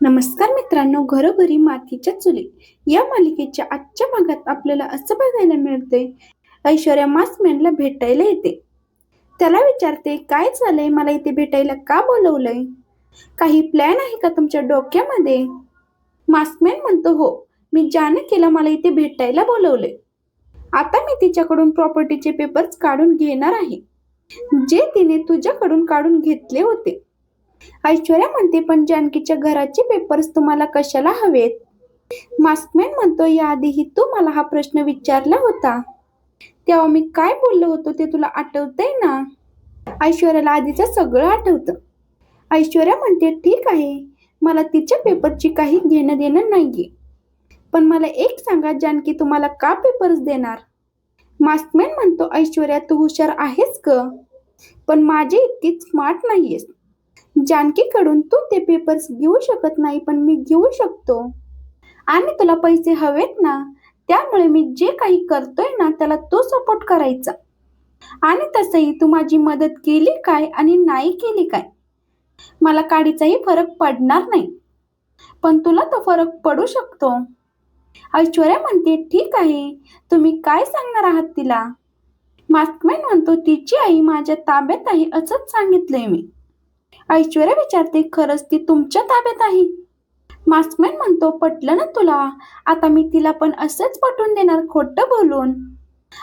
नमस्कार मित्रांनो घरोघरी मातीच्या चुली. या मालिकेच्या आजच्या भागात आपल्याला असं बघायला मिळते ऐश्वर्या मास्कमॅनला भेटायला येते. त्याला विचारते काय झालंय? मला इथे भेटायला का बोलवलंय? काही प्लॅन आहे का तुमच्या डोक्यामध्ये? मास्कमॅन म्हणतो हो मी केला मला इथे भेटायला बोलवलंय. आता मी तिच्याकडून प्रॉपर्टीचे पेपर्स काढून घेणार आहे. जे तिने तुझ्याकडून काढून घेतले होते. ऐश्वर्या म्हणते पण जानकीच्या घराचे पेपर्स तुम्हाला कशाला हवेत? मास्कमॅन म्हणतो याआधीही तू मला हा प्रश्न विचारला होता. तेव्हा मी काय बोललो होतो ते तुला आठवतंय ना? ऐश्वर्याला आधीचं सगळं आठवतं. ऐश्वर्या म्हणते ठीक आहे. मला तिच्या पेपरची काही घेणं देणं नाहीये. पण मला एक सांगा जानकी तुम्हाला का पेपर्स देणार? मास्कमॅन म्हणतो ऐश्वर्या तू हुशार आहेस ग. पण माझी इतकी स्मार्ट नाहीयेस. जानकीकडून तू ते पेपर्स घेऊ शकत नाही पण मी घेऊ शकतो. आणि तुला पैसे हवेत ना त्यामुळे मी जे काही करतोय ना त्याला तो सपोर्ट करायचा. आणि तसंही तू माझी मदत केली काय आणि नाही केली काय? मला काडीचाही फरक पडणार नाही. पण तुला तो फरक पडू शकतो. ऐश्वर्या म्हणते ठीक आहे तुम्ही काय सांगणार आहात तिला? मास्कमॅन म्हणतो तिची आई माझ्या ताब्यात आहे असंच सांगितलंय मी. ऐश्वर्या विचारते खरंच ती तुमच्या ताब्यात आहे? मास्कमॅन म्हणतो पटलं ना तुला? आता मी तिला पण असंच पटवून देणार खोटं बोलून.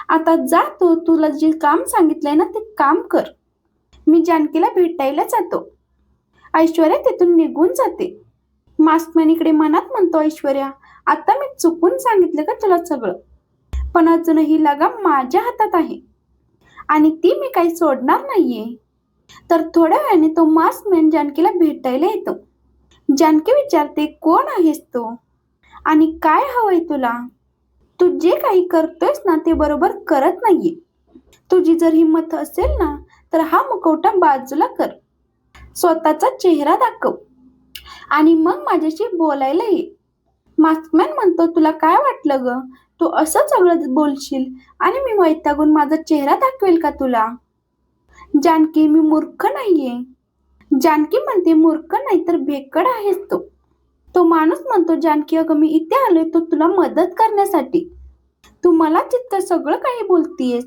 आता जा तू तुला जे काम सांगितलंय ना ते काम कर. मी जानकीला भेटायला जातो. ऐश्वर्या तिथून निघून जाते. मास्कमॅन इकडे मनात म्हणतो ऐश्वर्या आता मी चुकून सांगितलं का तुला सगळं? पण अजूनही लगाम माझ्या हातात आहे. आणि ती मी काही सोडणार नाहीये. तर थोड्या वेळाने तो मास्कमॅन जानकीला भेटायला येतो. जानकी विचारते कोण आहेस तू? आणि काय हवंय तुला? तू जे काही करतोयस ना ते बरोबर करत नाहीये. तुझी जर हिंमत असेल ना तर हा मुखवटा बाजूला कर. स्वतःचा चेहरा दाखव. आणि मग माझ्याशी बोलायला ये. मास्कमॅन म्हणतो तुला काय वाटलं ग? तू असं सगळं बोलशील आणि मी वैतागून माझा चेहरा दाखवेल का तुला? जानकी मी मूर्ख नाहीये. जानकी म्हणते मूर्ख नाही तर भेकड आहेस तो. तो माणूस म्हणतो जानकी अगं मी इथे आलोय तो तुला मदत करण्यासाठी. तू मला चित्त सगळं काही बोलतीयस.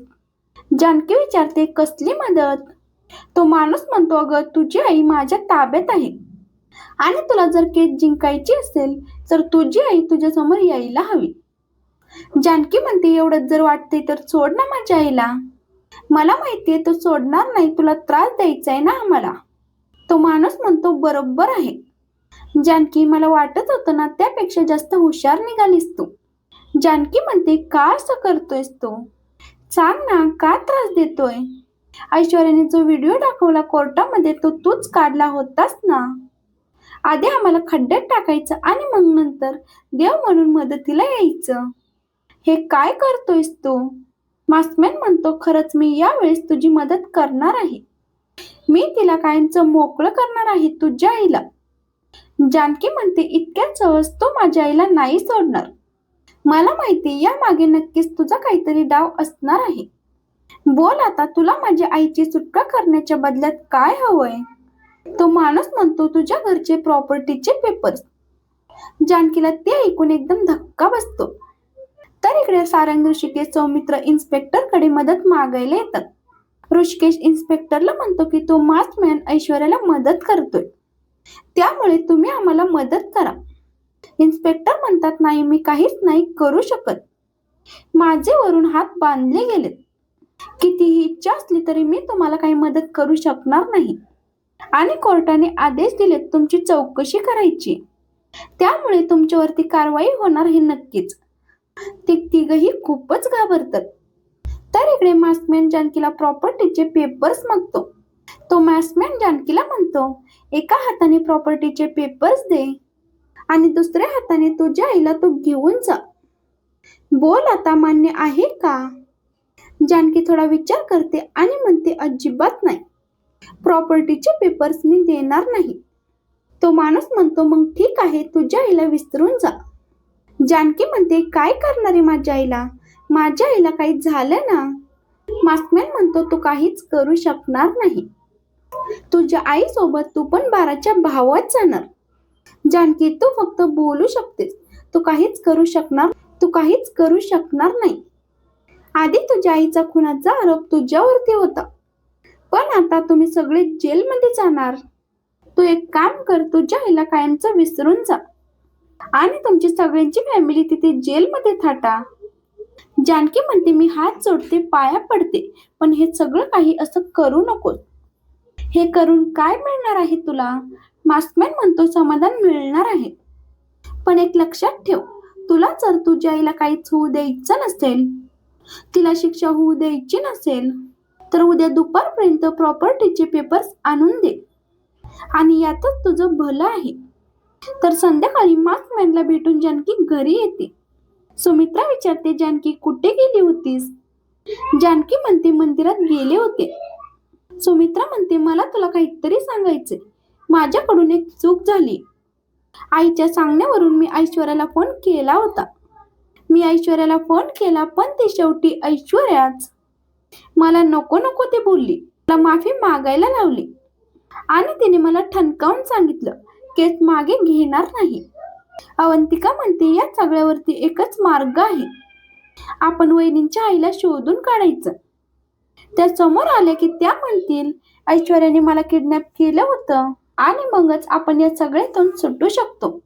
जानकी विचारते कसली मदत? तो माणूस म्हणतो अगं तुझी आई माझ्या ताब्यात आहे. आणि तुला जर केस जिंकायची असेल तर तुझी आई तुझ्या समोर यायला हवी. जानकी म्हणते एवढंच जर वाटते तर सोड ना माझ्या आईला. मला माहितीये तो सोडणार नाही तुला त्रास द्यायचा आहे ना आम्हाला. तो माणूस म्हणतो बरोबर आहे. जानकी मला वाटत होतं ना त्यापेक्षा जास्त हुशार निघालीस तू. जानकी म्हणते का असं करतोयस तू? सांग ना का त्रास देतोय? ऐश्वर्याने जो व्हिडिओ दाखवला कोर्टामध्ये तो तूच काढला होतास ना? आधी आम्हाला खड्ड्यात टाकायचं आणि मग नंतर देव म्हणून मदतीला यायचं. हे काय करतोयस तू? मास्कमॅन म्हणतो खरंच मी यावेळेस तुझी मदत करणार आहे. मी तिला कायमचं मोकळं करणार आहे तुझ्या आईला. जानकी म्हणते इतक्या सहज तो माझ्या आईला नाही सोडणार. मला माहिती या मागे नक्कीच तुझा काहीतरी डाव असणार आहे. बोल आता तुला माझ्या आईची सुटका करण्याच्या बदल्यात काय हवंय? तो माणूस म्हणतो तुझ्या घरचे प्रॉपर्टीचे पेपर्स जानकीला ते ऐकून एकदम धक्का बसतो. तर इकडे सारंग ऋषिकेश सौमित्र इन्स्पेक्टरकडे मदत मागायला येतात. ऋषिकेश इन्स्पेक्टरला म्हणतो की तो मास्क मॅन ऐश्वर्याला मदत करतोय. त्यामुळे तुम्ही आम्हाला मदत करा. इन्स्पेक्टर म्हणतात नाही मी काहीच नाही करू शकत. माझे वरून हात बांधले गेलेत. कितीही इच्छा असली तरी मी तुम्हाला काही मदत करू शकणार नाही. आणि कोर्टाने आदेश दिलेत तुमची चौकशी करायची त्यामुळे तुमच्यावरती कारवाई होणार हे नक्कीच. ते तिघही खूपच घाबरतात. तर इकडे मास्कमॅन जानकीला प्रॉपर्टीचे पेपर्स मागतो. तो मास्कमॅन जानकीला म्हणतो एका हाताने प्रॉपर्टीचे पेपर्स दे आणि दुसऱ्या हाताने तुझ्या आईला तो घेऊन जा. बोल आता मान्य आहे का? जानकी थोडा विचार करते आणि म्हणते अजिबात नाही. प्रॉपर्टीचे पेपर्स मी देणार नाही. तो माणूस म्हणतो मग ठीक आहे तुझ्या आईला विसरून जा. जानकी म्हणते काय करणार आहे माझ्या आईला? माझ्या आईला काही झालं ना? मास्कमॅन म्हणतो तू काहीच करू शकणार नाही. तुझ्या आईसोबत तू पण बाराच्या भावात जाणार. जानकी तू फक्त बोलू शकतेस. तू काहीच करू शकणार तू काहीच करू शकणार नाही. आधी तुझ्या आईचा खुनाचा आरोप तुझ्यावरती होता. पण आता तुम्ही सगळे जेलमध्ये जाणार. तू एक काम कर तुझ्या आईला कायमचं विसरून जा. आणि तुमची सगळ्यांची फॅमिली तिथे जेलमध्ये थाटा. जानकी म्हणते मी हात जोडते पाया पडते पण हे सगळं काही असं करू नको हे करून काय मिळणार आहे तुला? मास्कमॅन म्हणतो समाधान मिळणार आहे. पण एक लक्षात ठेव तुला जर तुझ्या आईला काहीच होऊ द्यायचं नसेल तिला शिक्षा होऊ द्यायची नसेल तर उद्या दुपारपर्यंत प्रॉपर्टीचे पेपर्स आणून दे. आणि यातच तुझं भलं आहे. तर संध्याकाळी मार्कमॅनला भेटून जानकी घरी येते. सुमित्रा विचारते जानकी कुठे गेली होतीस? जानकी म्हणते मंदिरात गेले होते. सुमित्रा म्हणते मला तुला काहीतरी सांगायचे माझ्याकडून एक चूक झाली. आईच्या सांगण्यावरून मी ऐश्वर्याला फोन केला होता. मी ऐश्वर्याला फोन केला पण ते शेवटी ऐश्वर्याच. मला नको नको ते बोलली. मला माफी मागायला लावली. आणि तिने मला ठणकावून सांगितलं केस मागे घेणार नाही. अवंतिका म्हणते या सगळ्यावरती एकच मार्ग आहे. आपण वहिनींच्या आईला शोधून काढायचं. त्या समोर आल्या की त्या म्हणतील ऐश्वर्याने मला किडनॅप केलं होतं आणि मगच आपण या सगळ्यातून सुटू शकतो.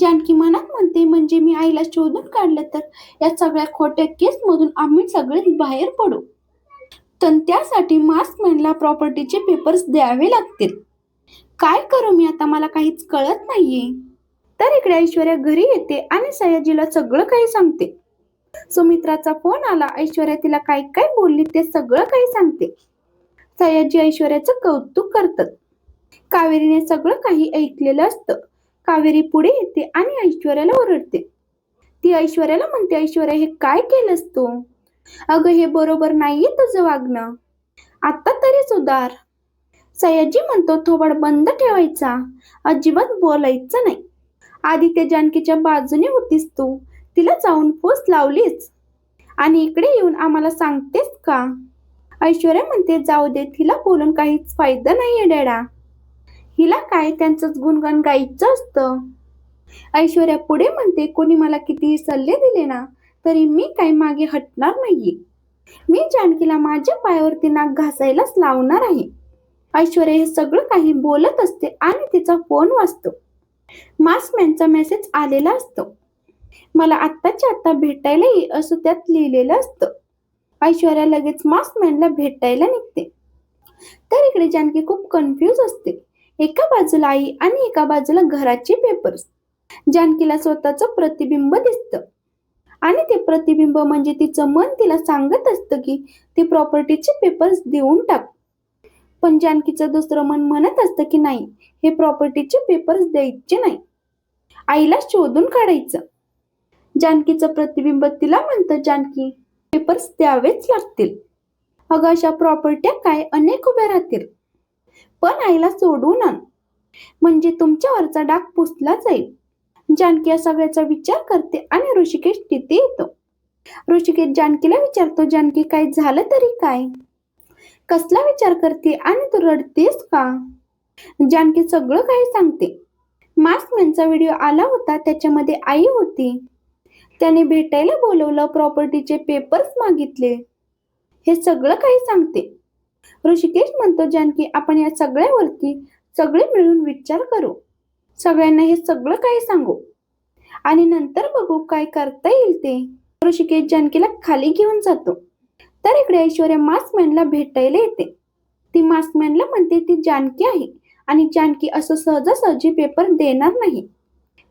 जानकी मनात म्हणते म्हणजे मी आईला शोधून काढलं तर या सगळ्या खोट्या केस मधून आम्ही सगळे बाहेर पडू. तर त्यासाठी मास्कमॅनला प्रॉपर्टीचे पेपर्स द्यावे लागतील. काय करू मी आता? मला काहीच कळत नाहीये. तर इकडे ऐश्वर्या घरी येते आणि सयाजीला सगळं काही सांगते. सुमित्राचा फोन आला. ऐश्वर्या तिला काय काय बोलली ते सगळं काही सांगते. सयाजी ऐश्वर्याचं कौतुक करतात. कावेरीने सगळं काही ऐकलेलं असतं. कावेरी पुढे येते आणि ऐश्वर्याला ओरडते. ती ऐश्वर्याला म्हणते ऐश्वर्या हे काय केलंस तू? अगं हे बरोबर नाहीये तुझं वागणं. आता तरी सुधार. सयाजी म्हणतो थोबड बंद ठेवायचा. अजिबात बोलायचं नाही. आधी त्या जानकीच्या बाजूने होतीस तू. तिला जाऊन फूस लावलीस. आणि इकडे येऊन आम्हाला सांगतेस का? ऐश्वर्या म्हणते जाऊ दे तिला बोलून काहीच फायदा नाहीये डॅडा. हिला काय त्यांचंच गुणगान गायचं असतं? ऐश्वर्या पुढे म्हणते कोणी मला कितीही सल्ले दिले ना तरी मी काही मागे हटणार नाहीये. मी जानकीला माझ्या पायावरती नाक घासायलाच लावणार आहे. ऐश्वर्या हे सगळं काही बोलत असते आणि तिचा फोन वाचतो मास्कमॅनचा मेसेज आलेला असतो. मला आत्ताच्या आत्ता भेटायला ये असं त्यात लिहिलेलं असतं. ऐश्वर्या लगेच मास्कमॅनला भेटायला निघते. तर इकडे जानकी खूप कन्फ्यूज असते. एका बाजूला आई आणि एका बाजूला घराचे पेपर्स जानकीला स्वतःचं प्रतिबिंब दिसतं. आणि ते प्रतिबिंब म्हणजे तिचं मन तिला सांगत असतं की ती प्रॉपर्टीचे पेपर्स देऊन टाक. पण जानकीचं दुसरं मन म्हणत असतं की नाही हे प्रॉपर्टीचे पेपर्स द्यायचे नाही. आईला शोधून काढायचं. जानकीचं प्रतिबिंब तिला म्हणतं जानकी पेपर्स द्यावेच लागतील. अगं अशा प्रॉपर्ट्या काय अनेक उभ्या राहतील. पण आईला सोडून आण. म्हणजे तुमच्यावरचा डाग पुसला जाईल. जानकी या सगळ्याचा विचार करते आणि ऋषिकेश तिथे येतो. ऋषिकेश जानकीला विचारतो जानकी काय झालं तरी काय? कसला विचार करते आणि तू रडतेस का? जानकी सगळं काही सांगते. मास्कमॅनचा व्हिडिओ आला होता त्याच्यामध्ये आई होती. त्याने भेटायला बोलवलं प्रॉपर्टीचे पेपर्स मागितले. हे सगळं काही सांगते. ऋषिकेश म्हणतो जानकी आपण या सगळ्यावरती सगळे मिळून विचार करू. सगळ्यांना हे सगळं काही सांगू. आणि नंतर बघू काय करता येईल ते. ऋषिकेश जानकीला खाली घेऊन जातो. तर इकडे ऐश्वर्या मास्कमॅनला भेटायला येते. ती मास्कमॅनला म्हणते ती जानकी आहे आणि जानकी असं सहजासहजी पेपर देणार नाही.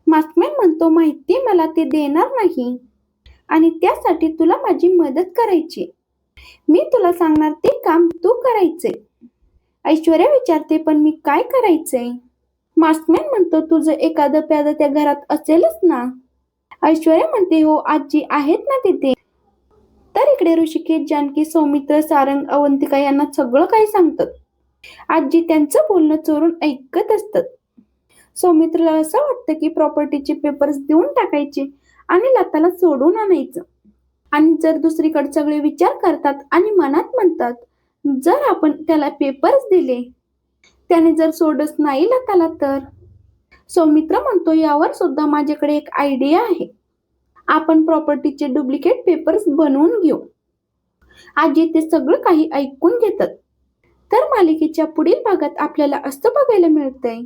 मास्कमॅन म्हणतो माहिती मला ते देणार नाही आणि त्यासाठी तुला माझी मदत करायची. मी तुला सांगणार ते काम तू करायचे. ऐश्वर्या विचारते पण मी काय करायचंय मास्कमॅन म्हणतो तुझं एखादं प्याद त्या घरात असेलच ना. ऐश्वर्या म्हणते हो आजी आहेत ना तिथे. तर ऋषिकेश जानकी सौमित्र सारंग अवंतिका यांना सगळं काही सांगतात. आजी त्यांचं बोलणं चोरून ऐकत असतात. सौमित्रला असं वाटतं की प्रॉपर्टीचे पेपर्स देऊन टाकायचे आणि लताला सोडून आणायचं. आणि जर दुसरीकडे सगळे विचार करतात आणि मनात म्हणतात जर आपण त्याला पेपर्स दिले त्याने जर सोडच नाही लताला तर? सौमित्र म्हणतो यावर सुद्धा माझ्याकडे एक आयडिया आहे. आपण प्रॉपर्टीचे डुप्लिकेट पेपर्स बनवून घेऊ. आजी ते सगळं काही ऐकून घेतात. तर मालिकेच्या पुढील भागात आपल्याला असं बघायला मिळतंय.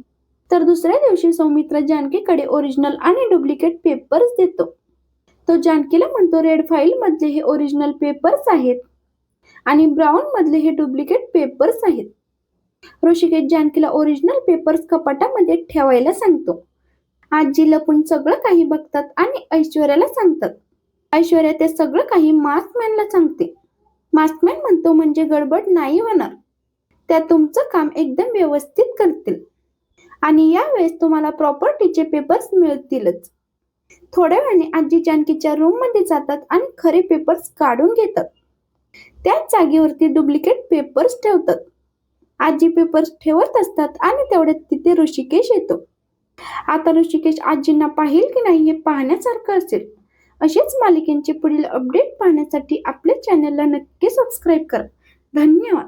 तर दुसऱ्या दिवशी सौमित्र जानकीकडे ओरिजिनल आणि डुप्लिकेट पेपर्स देतो. तो जानकीला म्हणतो रेड फाईल मधले हे ओरिजिनल पेपर्स आहेत आणि ब्राऊन मधले हे डुप्लिकेट पेपर्स आहेत. ऋषिकेश जानकीला ओरिजिनल पेपर्स कपाटामध्ये ठेवायला सांगतो. आजी लपून सगळं काही बघतात आणि ऐश्वर्याला सांगतात. ऐश्वर्या ते सगळं काही मास्क मॅनला सांगते. मास्कमॅन म्हणतो म्हणजे गडबड नाही होणार. त्या तुमचं काम एकदम व्यवस्थित करतील. आणि यावेळेस तुम्हाला प्रॉपर्टीचे पेपर्स मिळतीलच. थोड्या वेळाने आजी जानकीच्या रूममध्ये जातात आणि खरे पेपर्स काढून घेतात. त्याच जागेवरती डुप्लिकेट पेपर्स ठेवतात. आजी पेपर्स ठेवत असतात आणि तेवढ्यात तिथे ऋषिकेश येतो. आता ऋषिकेश आजींना पाहिल की नाही हे पाहण्यासारखं असेल. असेच मालिकांचे पुढील अपडेट पाहण्यासाठी आपल्या चॅनलला नक्की सबस्क्राईब करा. धन्यवाद.